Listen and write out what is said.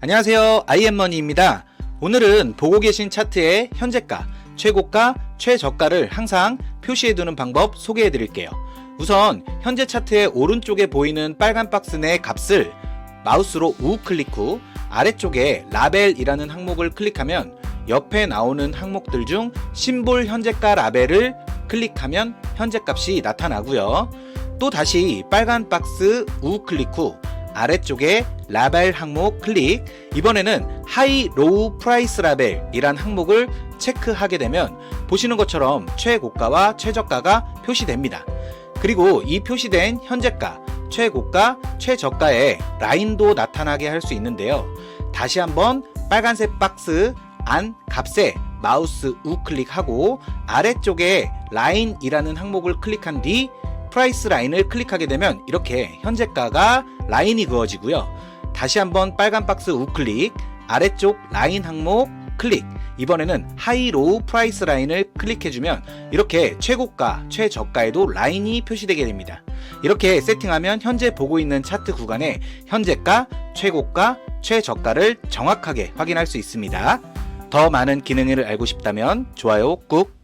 안녕하세요. 아이엠머니입니다. 오늘은 보고 계신 차트의 현재가, 최고가, 최저가를 항상 표시해 두는 방법 소개해 드릴게요. 우선 현재 차트의 오른쪽에 보이는 빨간 박스 내 값을 마우스로 우클릭 후 아래쪽에 라벨이라는 항목을 클릭하면 옆에 나오는 항목들 중 심볼 현재가 라벨을 클릭하면 현재값이 나타나고요. 또 다시 빨간 박스 우클릭 후 아래쪽에 라벨 항목 클릭 이번에는 하이 로우 프라이스 라벨이란 항목을 체크하게 되면 보시는 것처럼 최고가와 최저가가 표시됩니다. 그리고 이 표시된 현재가, 최고가, 최저가의 라인도 나타나게 할 수 있는데요. 다시 한번 빨간색 박스 안 값에 마우스 우클릭하고 아래쪽에 라인이라는 항목을 클릭한 뒤 프라이스 라인을 클릭하게 되면 이렇게 현재가가 라인이 그어지고요. 다시 한번 빨간 박스 우클릭, 아래쪽 라인 항목 클릭. 이번에는 하이 로우 프라이스 라인을 클릭해주면 이렇게 최고가, 최저가에도 라인이 표시되게 됩니다. 이렇게 세팅하면 현재 보고 있는 차트 구간에 현재가, 최고가, 최저가를 정확하게 확인할 수 있습니다. 더 많은 기능을 알고 싶다면 좋아요 꾹